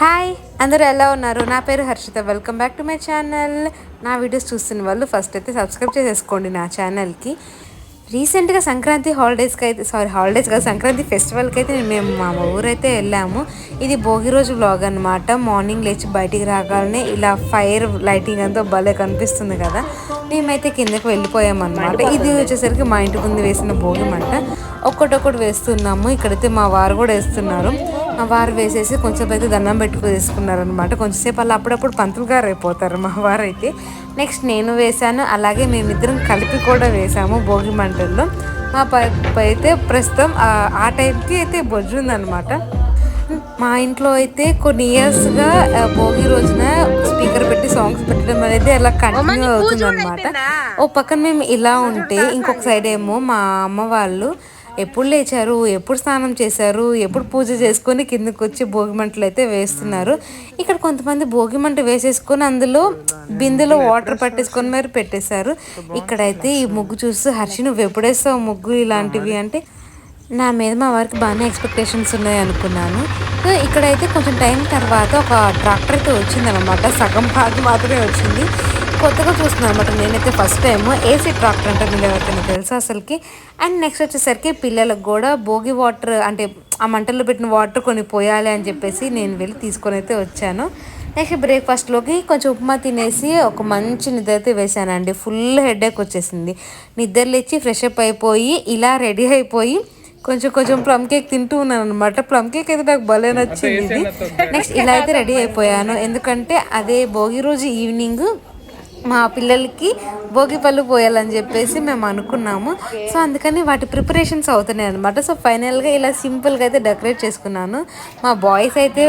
Hi అందరూ ఎలా ఉన్నారు? నా పేరు Harshitha. Welcome back to my channel నా వీడియోస్ చూస్తున్న వాళ్ళు ఫస్ట్ అయితే సబ్స్క్రైబ్ చేసేసుకోండి నా ఛానల్కి రీసెంట్గా సంక్రాంతి హాలిడేస్కి అయితే సారీ హాలిడేస్ కాదు సంక్రాంతి ఫెస్టివల్కి అయితే మేము మా ఊరైతే వెళ్ళాము. ఇది భోగి రోజు వ్లాగ్ అనమాట మార్నింగ్ లేచి బయటికి రాగానే ఇలా ఫైర్ లైటింగ్ అంతా భలే కనిపిస్తుంది కదా. మేమైతే కిందకి వెళ్ళిపోయామన్నమాట ఇది వచ్చేసరికి మా ఇంటి ముందు వేసిన భోగి మంట. ఒక్కటొక్కటి వేస్తున్నాము. ఇక్కడైతే మా వారు కూడా వేస్తున్నారు. వారు వేసేసి కొంచెం అయితే దండం పెట్టుకు వేసుకున్నారు అనమాట కొంచెంసేపు అలా అప్పుడప్పుడు పంతులు గారు అయిపోతారు మా వారు అయితే. నెక్స్ట్ నేను వేశాను అలాగే మేమిద్దరం కలిపి కూడా వేసాము భోగి మంటల్లో. మా పైపు అయితే ప్రస్తుతం ఆ- టైంకి అయితే బొజ్జు ఉందన్నమాట. మా ఇంట్లో అయితే కొన్ని ఇయర్స్గా భోగి రోజున స్పీకర్ పెట్టి సాంగ్స్ పెట్టడం అనేది అలా కంటిన్యూ అవుతుంది అనమాట ఓ పక్కన మేము ఇలా ఉంటే ఇంకొక సైడ్ ఏమో మా అమ్మ వాళ్ళు ఎప్పుడు లేచారు ఎప్పుడు స్నానం చేశారు ఎప్పుడు పూజ చేసుకొని కిందకి వచ్చి భోగి మంటలు అయితే వేస్తున్నారు. ఇక్కడ కొంతమంది భోగి మంట వేసేసుకొని అందులో బిందెలో వాటర్ పట్టేసుకొని మరి పెట్టేశారు. ఇక్కడైతే ఈ ముగ్గు చూస్తూ హర్షి నువ్వు ఎప్పుడేస్తావు ముగ్గు ఇలాంటివి? అంటే నా మీద మా వారికి బాగానే ఎక్స్పెక్టేషన్స్ ఉన్నాయి అనుకున్నాను. సో ఇక్కడైతే కొంచెం టైం తర్వాత ఒక ట్రాక్టర్ అయితే వచ్చిందనమాట సగం భాగం మాత్రమే వచ్చింది. కొత్తగా చూస్తున్నాను అనమాట నేనైతే ఫస్ట్ టైం ఏసీ ట్రాక్టర్ అంటే మీరు ఎవరికైనా తెలుసు అసలుకి? అండ్ నెక్స్ట్ వచ్చేసరికి పిల్లలకు కూడా భోగి వాటర్ అంటే ఆ మంటల్లో పెట్టిన వాటర్ కొన్ని పోయాలి అని చెప్పేసి నేను వెళ్ళి తీసుకొని అయితే వచ్చాను. నెక్స్ట్ బ్రేక్ఫాస్ట్లోకి కొంచెం ఉప్మా తినేసి ఒక మంచి నిద్ర అయితే వేసానండి ఫుల్ హెడేక్ వచ్చేసింది. నిద్ర లేచి ఫ్రెష్ అప్ అయిపోయి ఇలా రెడీ అయిపోయి కొంచెం కొంచెం ప్లమ్ కేక్ తింటూ ఉన్నాను అనమాట ప్లమ్ కేక్ అయితే నాకు భలే నచ్చింది. ఇది నెక్స్ట్ ఇలా అయితే రెడీ అయిపోయాను. ఎందుకంటే అదే భోగి రోజు ఈవినింగ్ మా పిల్లలకి భోగి పళ్ళు పోయాలని చెప్పేసి మేము అనుకున్నాము. సో అందుకని వాటి ప్రిపరేషన్స్ అవుతున్నాయి అనమాట సో ఫైనల్గా ఇలా సింపుల్గా అయితే డెకరేట్ చేసుకున్నాను. మా బాయ్స్ అయితే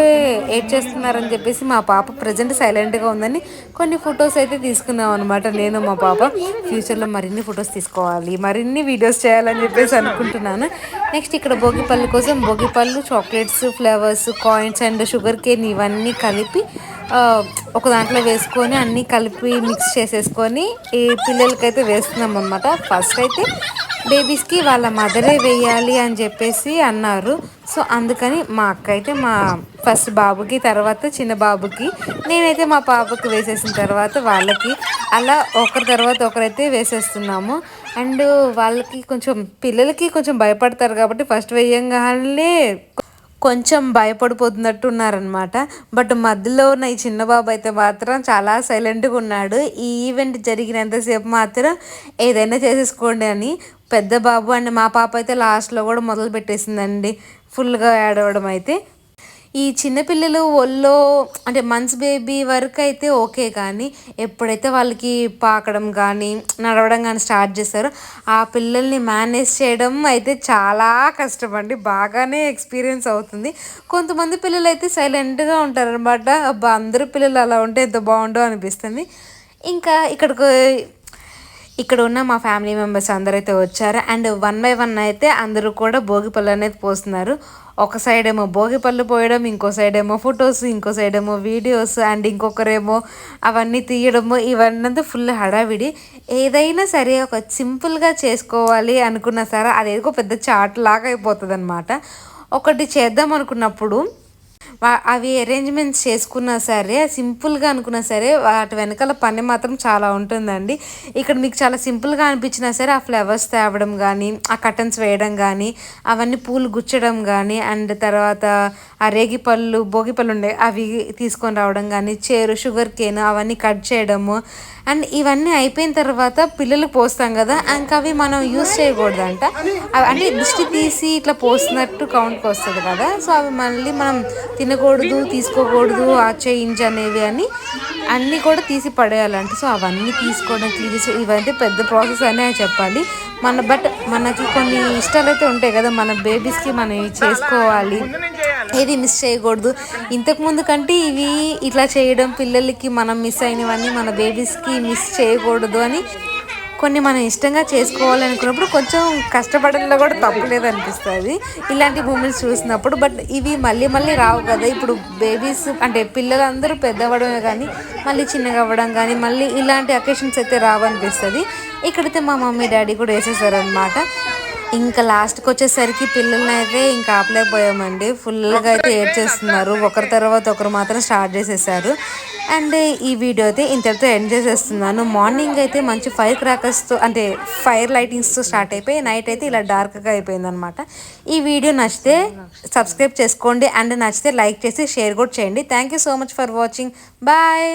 ఏడ్ చేస్తున్నారని చెప్పేసి మా పాప ప్రజెంట్ సైలెంట్గా ఉందని కొన్ని ఫొటోస్ అయితే తీసుకున్నాం అనమాట నేను మా పాప. ఫ్యూచర్లో మరిన్ని ఫొటోస్ తీసుకోవాలి మరిన్ని వీడియోస్ చేయాలని చెప్పేసి అనుకుంటున్నాను. నెక్స్ట్ ఇక్కడ భోగి పళ్ళు కోసం భోగి పళ్ళు chocolates flavours coins and sugar cane ఇవన్నీ కలిపి ఒక దాంట్లో వేసుకొని అన్నీ కలిపి మిక్స్ చేసేసుకొని ఈ పిల్లలకైతే వేస్తున్నాం అనమాట ఫస్ట్ అయితే బేబీస్కి వాళ్ళ మదరే వేయాలి అని చెప్పేసి అన్నారు. సో అందుకని మా అక్క అయితే మా ఫస్ట్ బాబుకి తర్వాత చిన్న బాబుకి నేనైతే మా పాపకి వేసేసిన తర్వాత వాళ్ళకి అలా ఒకరి తర్వాత ఒకరైతే వేసేస్తున్నాము. అండ్ వాళ్ళకి కొంచెం పిల్లలకి కొంచెం భయపడతారు కాబట్టి ఫస్ట్ వేయంగానే కొంచెం భయపడిపోతున్నట్టు ఉన్నారనమాట బట్ మధ్యలో ఉన్న ఈ చిన్న బాబు అయితే మాత్రం చాలా సైలెంట్గా ఉన్నాడు. ఈ ఈవెంట్ జరిగినంతసేపు మాత్రం ఏదైనా చేసేసుకోండి అని పెద్ద బాబు అండ్ మా పాప అయితే లాస్ట్లో కూడా మొదలు పెట్టేసిందండి ఫుల్గా ఏడవడం అయితే. ఈ చిన్నపిల్లలు ఒళ్ళో అంటే మంత్స్ బేబీ వరకు అయితే ఓకే కానీ ఎప్పుడైతే వాళ్ళకి పాకడం కానీ నడవడం కానీ స్టార్ట్ చేస్తారో ఆ పిల్లల్ని మేనేజ్ చేయడం అయితే చాలా కష్టం అండి బాగానే ఎక్స్పీరియన్స్ అవుతుంది. కొంతమంది పిల్లలు అయితే సైలెంట్గా ఉంటారు అనమాట అబ్బా అందరూ పిల్లలు అలా ఉంటే ఎంత బాగుండో అనిపిస్తుంది. ఇంకా ఇక్కడికి ఇక్కడ ఉన్న మా ఫ్యామిలీ మెంబర్స్ అందరూ అయితే వచ్చారు. అండ్ వన్ బై వన్ అయితే అందరూ కూడా భోగి పళ్ళు అనేది పోస్తున్నారు. ఒక సైడ్ ఏమో భోగి పళ్ళు పోయడం ఇంకో సైడ్ ఏమో ఫొటోస్ ఇంకో సైడ్ ఏమో వీడియోస్ అండ్ ఇంకొకరేమో అవన్నీ తీయడము ఇవన్నీ ఫుల్ హడావిడి. ఏదైనా సరే ఒక సింపుల్గా చేసుకోవాలి అనుకున్నా సరే అదేదో పెద్ద చాట్ లాగా అయిపోతుంది అనమాట ఒకటి చేద్దాం అనుకున్నప్పుడు అవి అరేంజ్మెంట్స్ చేసుకున్నా సరే సింపుల్గా అనుకున్నా సరే వాటి వెనకాల పని మాత్రం చాలా ఉంటుందండి. ఇక్కడ మీకు చాలా సింపుల్గా అనిపించినా సరే ఆ ఫ్లవర్స్ తేవడం కానీ ఆ కటన్స్ వేయడం కానీ అవన్నీ పూలు గుచ్చడం కానీ అండ్ తర్వాత ఆ రేగి పళ్ళు భోగి పళ్ళు ఉండే అవి తీసుకొని రావడం కానీ చేరు షుగర్ కేన్ అవన్నీ కట్ చేయడము. అండ్ ఇవన్నీ అయిపోయిన తర్వాత పిల్లలు పోస్తాం కదా ఇంకా అవి మనం యూస్ చేయకూడదంట. అవి అంటే దిష్టి తీసి ఇట్లా పోసినట్టు కౌంట్కి వస్తుంది కదా సో అవి మళ్ళీ మనం తినకూడదు తీసుకోకూడదు ఆ చేంజ్ అనేవి అని అన్నీ కూడా తీసి పడేయాలంట. సో అవన్నీ తీసుకోవడం క్లీన్ చేసి పెద్ద ప్రాసెస్ అనే చెప్పాలి. మన బట్ మనకి కొన్ని ఇష్టాలు అయితే ఉంటాయి కదా మన బేబీస్కి మనం ఇవి చేసుకోవాలి. ఏది మిస్ చేయకూడదు. ఇంతకుముందు కంటే ఇవి ఇట్లా చేయడం పిల్లలకి మనం మిస్ అయినవన్నీ మన బేబీస్కి మిస్ చేయకూడదు అని కొన్ని మనం ఇష్టంగా చేసుకోవాలనుకున్నప్పుడు కొంచెం కష్టపడంలో కూడా తప్పలేదు అనిపిస్తుంది ఇలాంటి మూమెంట్స్ చూసినప్పుడు బట్ ఇవి మళ్ళీ మళ్ళీ రావు కదా. ఇప్పుడు బేబీస్ అంటే పిల్లలందరూ పెద్దవడమే కానీ మళ్ళీ చిన్నగా అవ్వడం కానీ మళ్ళీ ఇలాంటి అకేషన్స్ అయితే రావనిపిస్తుంది. ఇక్కడైతే మా మమ్మీ డాడీ కూడా వేసేసారనమాట ఇంకా లాస్ట్కి వచ్చేసరికి పిల్లల్ని అయితే ఇంకా ఆపలేకపోయామండి. ఫుల్గా అయితే ఏడ్ చేస్తున్నారు ఒకరి తర్వాత ఒకరు మాత్రం స్టార్ట్ చేసేసారు. అండ్ ఈ వీడియో అయితే ఇంతటితో ఎండ్ చేసేస్తున్నాను. మార్నింగ్ అయితే మంచి ఫైర్ క్రాకర్స్తో అంటే ఫైర్ లైటింగ్స్తో స్టార్ట్ అయిపోయి నైట్ అయితే ఇలా డార్క్గా అయిపోయింది అనమాట ఈ వీడియో నచ్చితే సబ్స్క్రైబ్ చేసుకోండి. అండ్ నచ్చితే లైక్ చేసి షేర్ కూడా చేయండి. Thank you so much for watching. Bye.